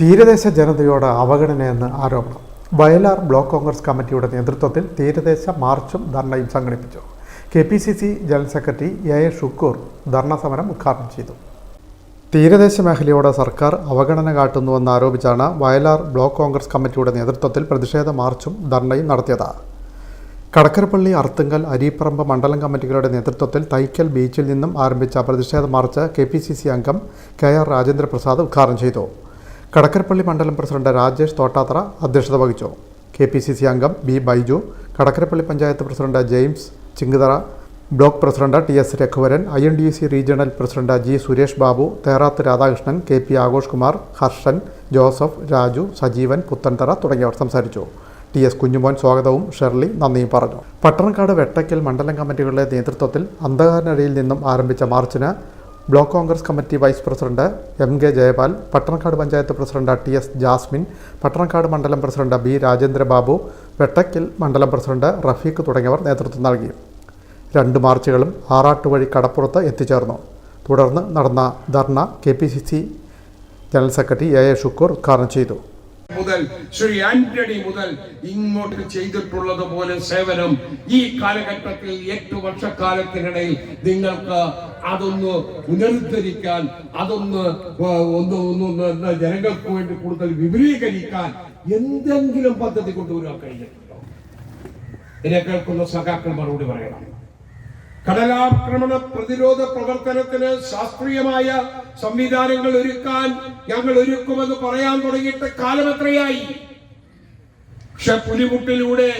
തീരദേശ ജനതയോട് അവഗണനയെന്ന് ആരോപണം. വയലാർ ബ്ലോക്ക് കോൺഗ്രസ് കമ്മിറ്റിയുടെ നേതൃത്വത്തിൽ തീരദേശ മാർച്ചും ധർണയും സംഘടിപ്പിച്ചു. K P C C general secretary A A Shukkoor dharna സമരം ഉദ്ഘാടനം ചെയ്തു. തീരദേശ മേഖലയോട് സർക്കാർ അവഗണന കാട്ടുന്നുവെന്ന് ആരോപിച്ചാണ് വയലാർ ബ്ലോക്ക് കോൺഗ്രസ് കമ്മിറ്റിയുടെ നേതൃത്വത്തിൽ പ്രതിഷേധ മാർച്ചും ധർണയും നടത്തിയത്. കടക്കരപ്പള്ളി അർത്തുങ്കൽ അരീപ്പറമ്പ് മണ്ഡലം കമ്മിറ്റികളുടെ നേതൃത്വത്തിൽ തൈക്കൽ ബീച്ചിൽ നിന്നും ആരംഭിച്ച പ്രതിഷേധ march K P C C അംഗം കെ ആർ രാജേന്ദ്രപ്രസാദ് ഉദ്ഘാടനം ചെയ്തു. കടക്കരപ്പള്ളി മണ്ഡലം പ്രസിഡന്റ് രാജേഷ് തോട്ടാത്ര അധ്യക്ഷത വഹിച്ചു. കെ പി സി സി അംഗം B Baiju Kadakkarappally panchayat president James Chinguthara block president T S Raghuvaran I N D C regional president G Suresh Babu Therath Radhakrishnan K P Aghosh Kumar Harshan Joseph Raju Sajeevan Puthenthara തുടങ്ങിയവർ സംസാരിച്ചു. T S Kunjumon സ്വാഗതവും Shirley നന്ദിയും പറഞ്ഞു. പട്ടണക്കാട് വെട്ടയ്ക്കൽ മണ്ഡലം കമ്മിറ്റികളുടെ നേതൃത്വത്തിൽ അന്ധകാരനടിയിൽ നിന്നും ആരംഭിച്ച മാർച്ചിന് block Congress committee vice president M K Jayapal Pattanakkad panchayat president T S Jasmine Pattanakkad മണ്ഡലം പ്രസിഡന്റ് ബി രാജേന്ദ്ര ബാബു വെട്ടയ്ക്കൽ മണ്ഡലം പ്രസിഡന്റ് റഫീഖ് തുടങ്ങിയവർ നേതൃത്വം നൽകി. രണ്ട് മാർച്ചുകളും ആറാട്ടുവഴി കടപ്പുറത്ത് എത്തിച്ചേർന്നു. തുടർന്ന് നടന്ന dharna K P C C general secretary A A Shukkoor ഉദ്ഘാടനം ചെയ്തു. മുതൽ ശ്രീ ആന്റണി മുതൽ ഇങ്ങോട്ട് ചെയ്തിട്ടുള്ളത് പോലെ സേവനം ഈ കാലഘട്ടത്തിൽ എട്ട് വർഷക്കാലത്തിനിടയിൽ നിങ്ങൾക്ക് അതൊന്ന് പുനരുദ്ധരിക്കാൻ അതൊന്ന് ഒന്ന് ഒന്ന് ജനങ്ങൾക്ക് വേണ്ടി കൂടുതൽ വിപുലീകരിക്കാൻ എന്തെങ്കിലും പദ്ധതി കൊണ്ടുവരാൻ കഴിഞ്ഞിട്ടുണ്ടോ? എന്നെ കേൾക്കുന്ന സഖാക്കൾ മറുപടി പറയണം. കടലാക്രമണ പ്രതിരോധ പ്രവർത്തനത്തിന് ശാസ്ത്രീയമായ സംവിധാനങ്ങൾ ഒരുക്കാൻ ഞങ്ങൾ ഒരുക്കുമെന്ന് പറയാൻ തുടങ്ങിയിട്ട് കാലമെത്രയായി പക്ഷെ പുലിമുട്ടിലൂടെ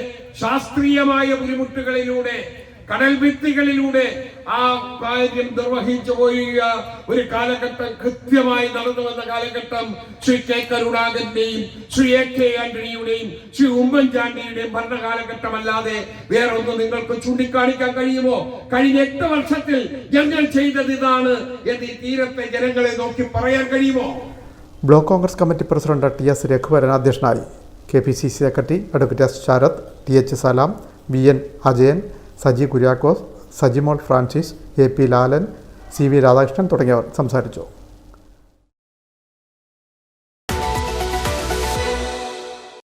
ശാസ്ത്രീയമായ പുലിമുട്ടുകളിലൂടെ കടൽ ഭിത്തികളിലൂടെ ആ കാര്യം നിർവഹിച്ചു പോയ ഒരു കാലഘട്ടം കൃത്യമായി നടന്നു വന്ന കാലഘട്ടം ശ്രീ കെ കരുണാകരന്റെയും ശ്രീ എ കെ ആന്റണിയുടെയും ശ്രീ ഉമ്മൻചാണ്ടിയുടെയും ഭരണകാലഘട്ടമല്ലാതെ വേറൊന്നും നിങ്ങൾക്ക് ചൂണ്ടിക്കാണിക്കാൻ കഴിയുമോ? കഴിഞ്ഞ എട്ട് വർഷത്തിൽ ഞങ്ങൾ ചെയ്തത് ഇതാണ് എന്ന് ഈ തീരത്തെ ജനങ്ങളെ നോക്കി പറയാൻ കഴിയുമോ? Block Congress committee president T S Raghuvaran അധ്യക്ഷനായി. K P C C secretary advocate S Sarath T H Salam V N Ajayan Saji Kuriakose Sajimol Francis A P Lalan C V Radhakrishnan തുടങ്ങിയവർ സംസാരിച്ചു.